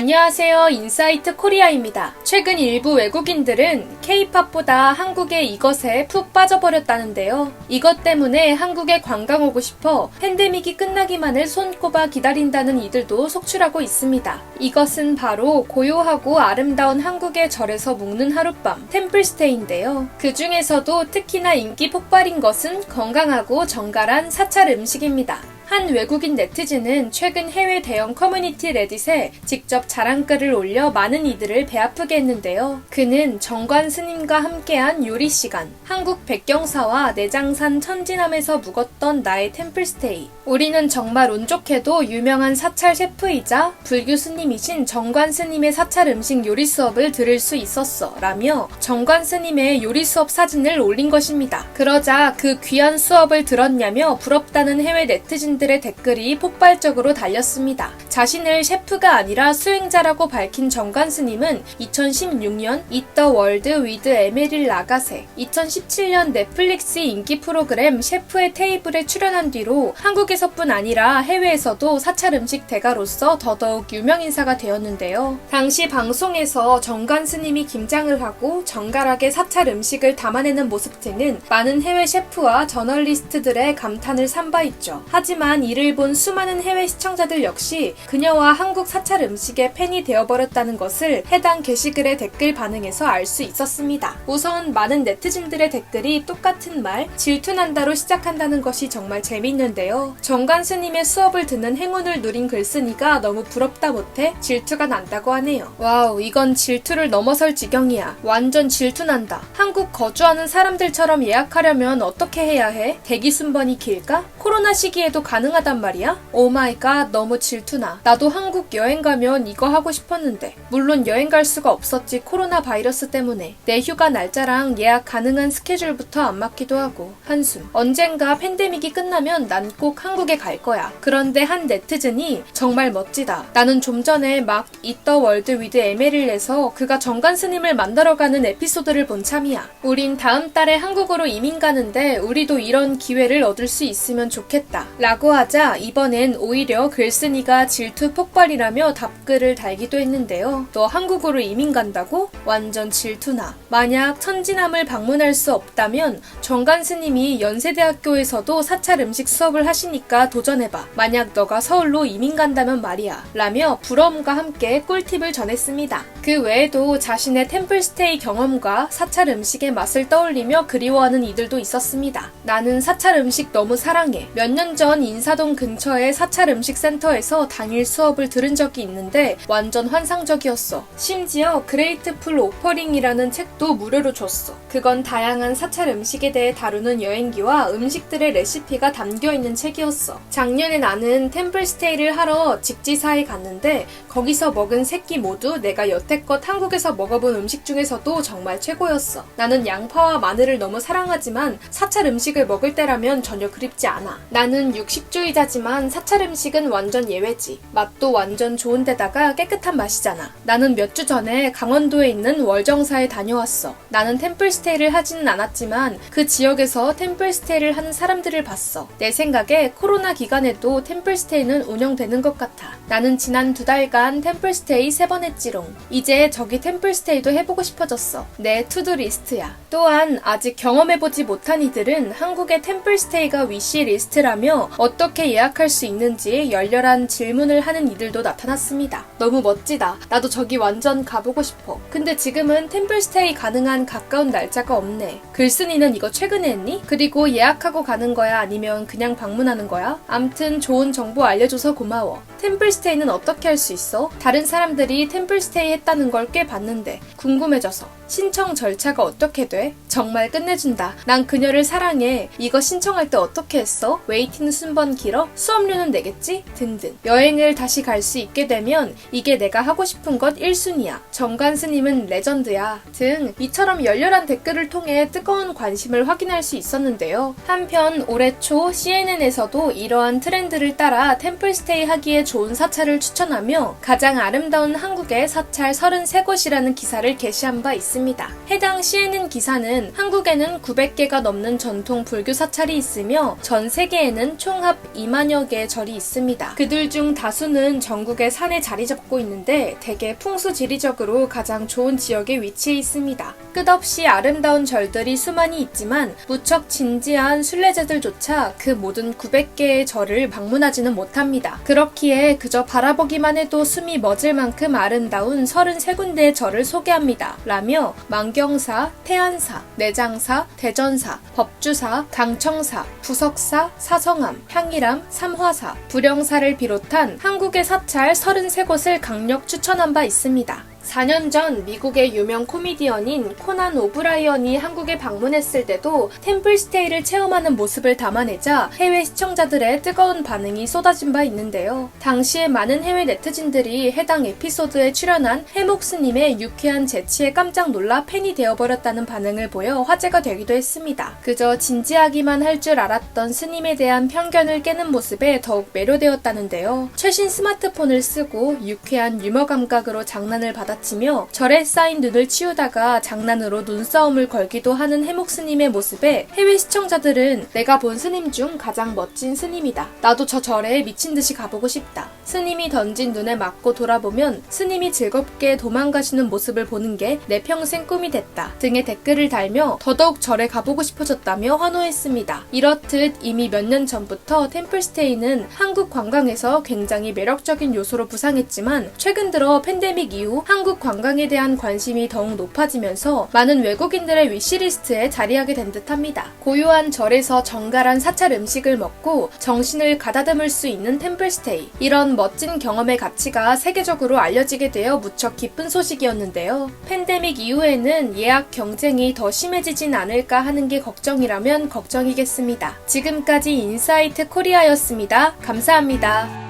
안녕하세요. 인사이트 코리아입니다. 최근 일부 외국인들은 케이팝보다 한국의 이것에 푹 빠져버렸다는데요. 이것 때문에 한국에 관광 오고 싶어 팬데믹이 끝나기만을 손꼽아 기다린다는 이들도 속출하고 있습니다. 이것은 바로 고요하고 아름다운 한국의 절에서 묵는 하룻밤, 템플스테이인데요. 그 중에서도 특히나 인기 폭발인 것은 건강하고 정갈한 사찰 음식입니다. 한 외국인 네티즌은 최근 해외 대형 커뮤니티 레딧에 직접 자랑글을 올려 많은 이들을 배 아프게 했는데요. 그는 정관 스님과 함께한 요리 시간, 한국 백경사와 내장산 천진함에서 묵었던 나의 템플스테이. 우리는 정말 운 좋게도 유명한 사찰 셰프이자 불교 스님이신 정관 스님의 사찰 음식 요리 수업을 들을 수 있었어. 라며 정관 스님의 요리 수업 사진을 올린 것입니다. 그러자 그 귀한 수업을 들었냐며 부럽다는 해외 네티즌 들의 댓글이 폭발적으로 달렸습니다. 자신을 셰프가 아니라 수행자라고 밝힌 정관 스님은 2016년 이더 월드 위드 에메릴 라가세, 2017년 넷플릭스 인기 프로그램 셰프의 테이블에 출연한 뒤로 한국에서뿐 아니라 해외에서도 사찰 음식 대가로서 더더욱 유명 인사가 되었는데요. 당시 방송에서 정관 스님이 김장을 하고 정갈하게 사찰 음식을 담아내는 모습 등은 많은 해외 셰프와 저널리스트들의 감탄을 산바 있죠. 하지만 이를 본 수많은 해외 시청자들 역시 그녀와 한국 사찰 음식의 팬이 되어버렸다는 것을 해당 게시글의 댓글 반응에서 알 수 있었습니다. 우선 많은 네티즌들의 댓글이 똑같은 말, 질투난다로 시작한다는 것이 정말 재밌는데요. 정관 스님의 수업을 듣는 행운을 누린 글쓴이가 너무 부럽다 못해 질투가 난다고 하네요. 와우, 이건 질투를 넘어설 지경이야. 완전 질투난다. 한국 거주하는 사람들처럼 예약하려면 어떻게 해야 해? 대기 순번이 길까? 코로나 시기에도 가능하단 말이야? 오 마이 갓, 너무 질투나. 나도 한국 여행 가면 이거 하고 싶었는데. 물론 여행 갈 수가 없었지 코로나 바이러스 때문에. 내 휴가 날짜랑 예약 가능한 스케줄부터 안 맞기도 하고. 한숨. 언젠가 팬데믹이 끝나면 난 꼭 한국에 갈 거야. 그런데 한 네티즌이 정말 멋지다. 나는 좀 전에 막 이더 월드 위드 에메릴에서 그가 정관 스님을 만나러 가는 에피소드를 본 참이야. 우린 다음 달에 한국으로 이민 가는데 우리도 이런 기회를 얻을 수 있으면 좋겠다. 라고 하자 이번엔 오히려 글쓴이가 질투 폭발이라며 답글을 달기도 했는데요. 너 한국으로 이민 간다고? 완전 질투나. 만약 천진함을 방문할 수 없다면 정관 스님이 연세대학교에서도 사찰 음식 수업을 하시니까 도전해봐. 만약 너가 서울로 이민 간다면 말이야. 라며 부러움과 함께 꿀팁을 전했습니다. 그 외에도 자신의 템플스테이 경험과 사찰 음식의 맛을 떠올리며 그리워하는 이들도 있었습니다. 나는 사찰 음식 너무 사랑해. 몇 년 전 인사동 근처의 사찰 음식 센터에서 당일 수업을 들은 적이 있는데 완전 환상적이었어. 심지어 그레이트풀 오퍼링이라는 책도 무료로 줬어. 그건 다양한 사찰 음식에 대해 다루는 여행기와 음식들의 레시피가 담겨 있는 책이었어. 작년에 나는 템플스테이를 하러 직지사에 갔는데 거기서 먹은 새끼 모두 내가 여태 껏 한국에서 먹어본 음식 중에서도 정말 최고였어. 나는 양파와 마늘을 너무 사랑하지만 사찰 음식을 먹을 때라면 전혀 그립지 않아. 나는 육식주의자지만 사찰 음식은 완전 예외지. 맛도 완전 좋은데다가 깨끗한 맛이잖아. 나는 몇 주 전에 강원도에 있는 월정사에 다녀왔어. 나는 템플스테이를 하지는 않았지만 그 지역에서 템플스테이를 하는 사람들을 봤어. 내 생각에 코로나 기간에도 템플스테이는 운영되는 것 같아. 나는 지난 두 달간 템플스테이 세 번 했지롱. 이제 저기 템플스테이도 해보고 싶어졌어. 내 투두 리스트야. 또한 아직 경험해보지 못한 이들은 한국의 템플스테이가 위시 리스트라며 어떻게 예약할 수 있는지 열렬한 질문을 하는 이들도 나타났습니다. 너무 멋지다. 나도 저기 완전 가보고 싶어. 근데 지금은 템플스테이 가능한 가까운 날짜가 없네. 글쓴이는 이거 최근에 했니? 그리고 예약하고 가는 거야? 아니면 그냥 방문하는 거야? 암튼 좋은 정보 알려줘서 고마워. 템플스테이는 어떻게 할 수 있어? 다른 사람들이 템플스테이 했다는 걸 꽤 봤는데 궁금해져서. 신청 절차가 어떻게 돼? 정말 끝내준다. 난 그녀를 사랑해. 이거 신청할 때 어떻게 했어? 웨이팅 순번 길어? 수업료는 내겠지? 등등. 여행을 다시 갈 수 있게 되면 이게 내가 하고 싶은 것 1순위야. 정관 스님은 레전드야. 등 이처럼 열렬한 댓글을 통해 뜨거운 관심을 확인할 수 있었는데요. 한편 올해 초 CNN에서도 이러한 트렌드를 따라 템플스테이 하기에 좋은 사찰을 추천하며 가장 아름다운 한국의 사찰 33곳이라는 기사를 게시한 바 있습니다. 해당 CNN 기사는 한국에는 900개가 넘는 전통 불교 사찰이 있으며 전 세계에는 총합 2만여 개의 절이 있습니다. 그들 중 다수는 전국의 산에 자리 잡고 있는데 대개 풍수 지리적으로 가장 좋은 지역에 위치해 있습니다. 끝없이 아름다운 절들이 수많이 있지만 무척 진지한 순례자들조차 그 모든 900개의 절을 방문하지는 못합니다. 그렇기에 그저 바라보기만 해도 숨이 멎을 만큼 아름다운 33군데의 절을 소개합니다. 라며 만경사, 태안사, 내장사, 대전사, 법주사, 강청사, 부석사, 사성암, 향일암, 삼화사, 불영사를 비롯한 한국의 사찰 33곳을 강력 추천한 바 있습니다. 4년 전 미국의 유명 코미디언인 코난 오브라이언이 한국에 방문했을 때도 템플스테이를 체험하는 모습을 담아내자 해외 시청자들의 뜨거운 반응이 쏟아진 바 있는데요. 당시에 많은 해외 네티즌들이 해당 에피소드에 출연한 해목 스님의 유쾌한 재치에 깜짝 놀라 팬이 되어버렸다는 반응을 보여 화제가 되기도 했습니다. 그저 진지하기만 할 줄 알았던 스님에 대한 편견을 깨는 모습에 더욱 매료되었다는데요. 최신 스마트폰을 쓰고 유쾌한 유머 감각으로 장난을 받아치며 절에 쌓인 눈을 치우다가 장난으로 눈싸움을 걸기도 하는 해목 스님의 모습에 해외 시청자들은 내가 본 스님 중 가장 멋진 스님이다. 나도 저 절에 미친 듯이 가보고 싶다. 스님이 던진 눈에 맞고 돌아보면 스님이 즐겁게 도망가시는 모습을 보는 게 내 평생 꿈이 됐다. 등의 댓글을 달며 더더욱 절에 가보고 싶어졌다며 환호했습니다. 이렇듯 이미 몇 년 전부터 템플스테이는 한국 관광에서 굉장히 매력적인 요소로 부상했지만 최근 들어 팬데믹 이후 한국 관광에 대한 관심이 더욱 높아지면서 많은 외국인들의 위시리스트에 자리하게 된 듯합니다. 고요한 절에서 정갈한 사찰 음식을 먹고 정신을 가다듬을 수 있는 템플스테이. 이런 멋진 경험의 가치가 세계적으로 알려지게 되어 무척 기쁜 소식이었는데요. 팬데믹 이후에는 예약 경쟁이 더 심해지진 않을까 하는 게 걱정이라면 걱정이겠습니다. 지금까지 인사이트 코리아였습니다. 감사합니다.